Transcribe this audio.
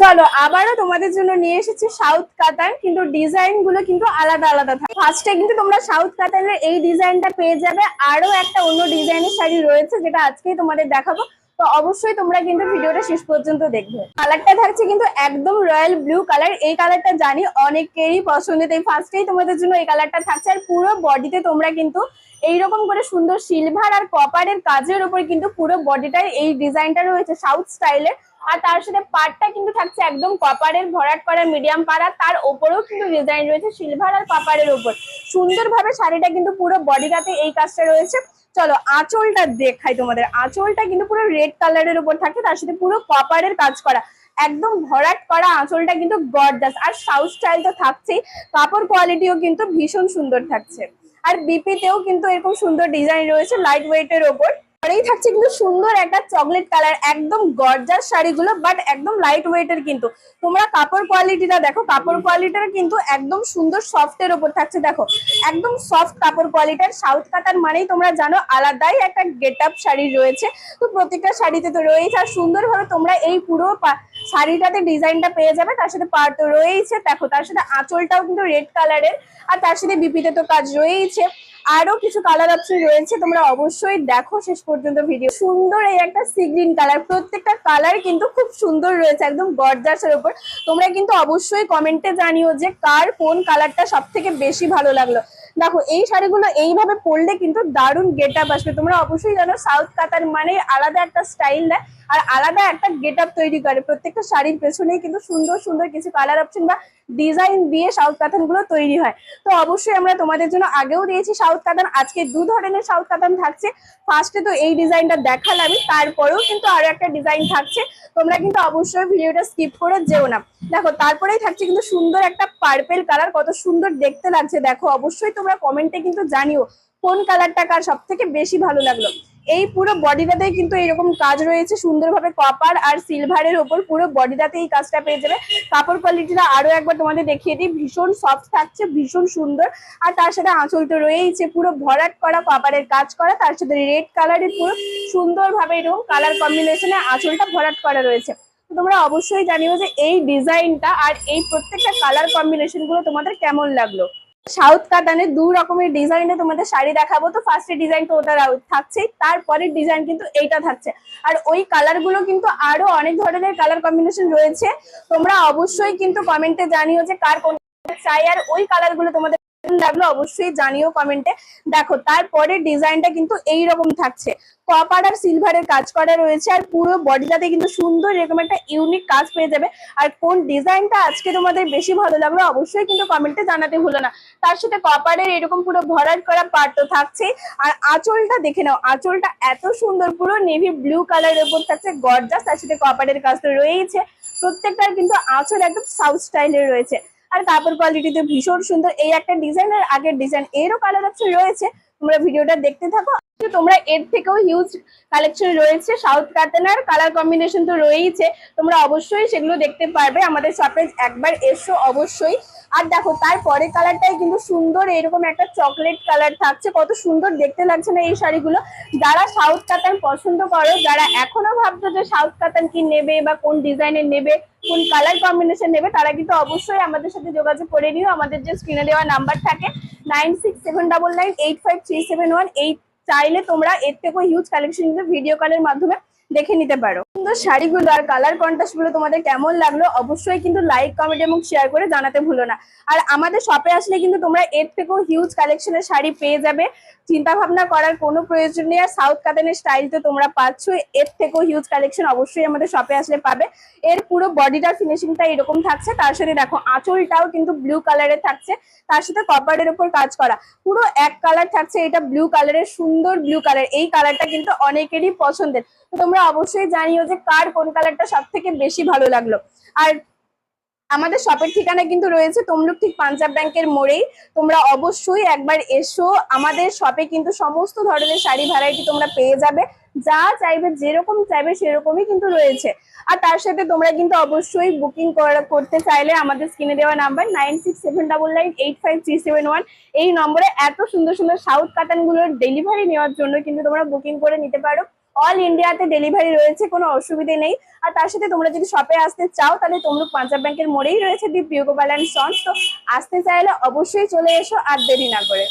চলো, আবারও তোমাদের জন্য নিয়ে এসেছি সাউথ কাতান, কিন্তু ডিজাইনগুলো কিন্তু আলাদা আলাদা থাকে। ফার্স্টে কিন্তু তোমরা সাউথ কাতানের এই ডিজাইনটা পেয়ে যাবে। আরও একটা অন্য ডিজাইনের শাড়ি রয়েছে, যেটা আজকেই তোমাদের দেখাবো। তো অবশ্যই তোমরা কিন্তু ভিডিওটা শেষ পর্যন্ত দেখবে। কালারটা থাকছে কিন্তু একদম রয়্যাল ব্লু কালার এই কালারটা জানি অনেকেরই পছন্দ তাই ফার্স্টেই তোমাদের জন্য এই কালারটা থাকছে। আর পুরো বডিতে তোমরা কিন্তু এইরকম করে সুন্দর সিলভার আর কপারের কাজের উপর কিন্তু পুরো বডিটার এই ডিজাইনটা রয়েছে, সাউথ স্টাইলের আর তার সাথে পাটটা কিন্তু থাকছে একদম কপারের ভরাট করা মিডিয়াম পাড়া। তার ওপরেও কিন্তু ডিজাইন রয়েছে সিলভার আর কপারের উপর। সুন্দরভাবে শাড়িটা কিন্তু পুরো বডিটাতে এই কাজটা রয়েছে। চলো, আঁচলটা দেখাই তোমাদের। আঁচলটা কিন্তু পুরো রেড কালারের উপর থাকে, তার সাথে পুরো কপারের কাজ করা। একদম ভরাট করা আঁচলটা কিন্তু গর্জাস আর সাউথ স্টাইল তো থাকছেই, কাপড় কোয়ালিটিও কিন্তু ভীষণ সুন্দর থাকছে। আর বিপিতেও কিন্তু এরকম সুন্দর ডিজাইন রয়েছে লাইট ওয়েটের ওপর। পরেই থাকছে কিন্তু সুন্দর একটা চকলেট কালার একদম গর্জাস শাড়িগুলো বাট একদম লাইট ওয়েটের কিন্তু। তোমরা কাপড় কোয়ালিটিটা দেখো, কাপড় কোয়ালিটিটা কিন্তু একদম সুন্দর সফটের ওপর থাকছে, দেখো। একদম সফট কাপড় কোয়ালিটির সাউথ কাতার মানেই তোমরা জানো আলাদাই একটা গেট আপ শাড়ি রয়েছে। তো প্রত্যেকটা শাড়িতে তো রয়েছে আর সুন্দরভাবে তোমরা এই পুরো শাড়িটাতে ডিজাইনটা পেয়ে যাবে। তার সাথে পার তো রয়েছে দেখো, তার সাথে আঁচলটাও কিন্তু রেড কালারের আর তার সাথে বিপিতে তো কাজ রয়েছে আরও কিছু কালার অপশন রয়েছে, তোমরা অবশ্যই দেখো শেষ পর্যন্ত ভিডিও সুন্দর এই একটা সি গ্রিন কালার প্রত্যেকটা কালার কিন্তু খুব সুন্দর রয়েছে, একদম গর্জাসের উপর। তোমরা কিন্তু অবশ্যই কমেন্টে জানিও যে কার কোন কালারটা সব থেকে বেশি ভালো লাগল। দেখো, এই শাড়িগুলো এইভাবে পরলে কিন্তু দারুণ গেট আপ আসবে। তোমরা অবশ্যই জানো সাউথ কাতার মানে আলাদা একটা স্টাইল দেয় আর আলাদা একটা গেট আপ তৈরি করে। প্রত্যেকটা শাড়ির পেছনেই কিন্তু সুন্দর সুন্দর কিছু কালার অপশন বা ডিজাইন দিয়ে সাউথ কাতানগুলো তৈরি হয়। তো অবশ্যই আমরা তোমাদের জন্য আগেও দিয়েছি সাউথ কাতান আজকে দু ধরনের সাউথ কাতান থাকছে। ফার্স্টে তো এই ডিজাইনটা দেখালামই, তারপরেও কিন্তু আরও একটা ডিজাইন থাকছে। তোমরা কিন্তু অবশ্যই ভিডিওটা স্কিপ করে যেও না। দেখো, তারপরেই থাকছে কিন্তু সুন্দর একটা পার্পেল কালার কত সুন্দর দেখতে লাগছে। দেখো, অবশ্যই তোমরা কমেন্টে কিন্তু জানিও কোন কালারটা কার সব থেকে বেশি ভালো লাগল। এই পুরো বডিটাতে কিন্তু এরকম কাজ রয়েছে, সুন্দরভাবে কপার আর সিলভারের ওপর পুরো বডিটাতে এই কাজটা পেয়ে যাবে। কাপড় কোয়ালিটিটা আরও একবার তোমাদের দেখিয়ে দিই, ভীষণ সফট থাকছে, ভীষণ সুন্দর। আর তার সাথে আঁচল তো রয়েইছে, পুরো ভরাট করা কপারের কাজ করা, তার সাথে রেড কালারের পুরো সুন্দরভাবে এরকম কালার কম্বিনেশনে আঁচলটা ভরাট করা রয়েছে। তোমরা অবশ্যই জানিও যে এই ডিজাইনটা আর এই প্রত্যেকটা কালার কম্বিনেশনগুলো তোমাদের কেমন লাগল। সাউথ কাটানে দু রকমের ডিজাইনে তোমাদের শাড়ি দেখাবো। তো ফার্স্টের ডিজাইন তো ওটা থাকছে তারপরের ডিজাইন কিন্তু এইটা থাকছে। আর ওই কালারগুলো কিন্তু আরও অনেক ধরনের কালার কম্বিনেশন রয়েছে। তোমরা অবশ্যই কিন্তু কমেন্টে জানিও যে কার কোন চাই, আর ওই কালারগুলো তোমাদের লাগল, অবশ্যই জানিও কমেন্টে দেখো, তারপরে ডিজাইনটা কিন্তু এই রকম থাকছে। কপার আর সিলভারের কাজ করা রয়েছে, আর পুরো বডিটাতে কিন্তু সুন্দর এরকম একটা ইউনিক কাজ পেয়ে যাবে। আর কোন ডিজাইনটা আজকে তোমাদের বেশি ভালো লাগল, অবশ্যই কিন্তু কমেন্টে জানাতে ভুলো না। তার সাথে কপারের এরকম পুরো ভরাট করা পার্ট তো থাকছেই। আর আঁচলটা দেখে নাও, আঁচলটা এত সুন্দর, পুরো নেভি ব্লু কালারের উপর থাকছে গর্জাস তার সাথে কপারের কাজ তো রয়েছে প্রত্যেকটার কিন্তু আঁচল একদম সাউথ স্টাইলের রয়েছে। আর কাপড় কোয়ালিটিতে ভীষণ সুন্দর। এই একটা ডিজাইন আর আগের ডিজাইন এরও কালার অপশন রয়েছে। তোমরা ভিডিওটা দেখতে থাকো। তোমরা এর থেকেও হিউজ কালেকশন রয়েছে। সাউথ কাতানার কালার কম্বিনেশন তো রয়েইছে। তোমরা অবশ্যই সেগুলো দেখতে পারবে। আমাদের শপে একবার এসো অবশ্যই। আর দেখো তারপরে কালারটাই কিন্তু সুন্দর, এরকম একটা চকলেট কালার থাকছে। কত সুন্দর দেখতে লাগছে না এই শাড়িগুলো। যারা সাউথ কাতান পছন্দ করো, যারা এখনও ভাবছ যে সাউথ কাতান কি নেবে বা কোন ডিজাইনের নেবে, কোন কালার কম্বিনেশন নেবে, তারা কিন্তু অবশ্যই আমাদের সাথে যোগাযোগ করে নিও। আমাদের যে স্ক্রিনে দেওয়া নাম্বার থাকে nine six seven nine eight five three seven one এই চাইলে তোমরা এর থেকেও হিউজ কালেকশন কিন্তু ভিডিও কলের মাধ্যমে দেখে নিতে পারো। সুন্দর শাড়িগুলো আর কালার কন্ট্রাস্টগুলো তোমাদের কেমন লাগল অবশ্যই কিন্তু লাইক কমেন্ট এবং শেয়ার করে জানাতে ভুলো না। আর আমাদের শপে আসলে কিন্তু তোমরা এর থেকেও হিউজ কালেকশনের শাড়ি পেয়ে যাবে। চিন্তা ভাবনা করার কোনো প্রয়োজন নেই। আর সাউথ কাতানের স্টাইল তো তোমরা পাচ্ছ এর থেকেও হিউজ কালেকশন অবশ্যই আমাদের শপে আসলে পাবে। এর পুরো বডিটার ফিনিশিংটা এরকম থাকছে। তার সাথে দেখো, আঁচলটাও কিন্তু ব্লু কালারের থাকছে। তার সাথে কপারের উপর কাজ করা। পুরো এক কালার থাকছে, এটা ব্লু কালারের সুন্দর ব্লু কালার এই কালারটা কিন্তু অনেকেরই পছন্দের। তো তোমরা অবশ্যই জানিও যে কার কোন কালারটা সব থেকে বেশি ভালো লাগল। আর আমাদের শপের ঠিকানা কিন্তু রয়েছে তমলুক ঠিক পাঞ্জাব ব্যাংকের মোড়েই। তোমরা অবশ্যই একবার এসো। আমাদের শপে কিন্তু সমস্ত ধরনের শাড়ি ভ্যারাইটি তোমরা পেয়ে যাবে। যা চাইবে, যেরকম চাইবে সেরকমই কিন্তু রয়েছে। আর তার সাথে তোমরা কিন্তু অবশ্যই বুকিং করতে চাইলে আমাদের স্ক্রিনে দেওয়া number nine six seven double nine eight five three seven one এই নম্বরে এত সুন্দর সুন্দর সাউথ কাটানগুলোর ডেলিভারি নেওয়ার জন্য কিন্তু তোমরা বুকিং করে নিতে পারো। অল ইন্ডিয়াতে ডেলিভারি রয়েছে, কোনো অসুবিধে নেই। আর তার সাথে তোমরা যদি শপে আসতে চাও, তাহলে তোমরা পাঞ্জাব ব্যাংকের মোড়েই রয়েছে দীপ বিউকো অ্যান্ড সন্স। তো আসতে চাইলে অবশ্যই চলে এসো আর দেরি না করে।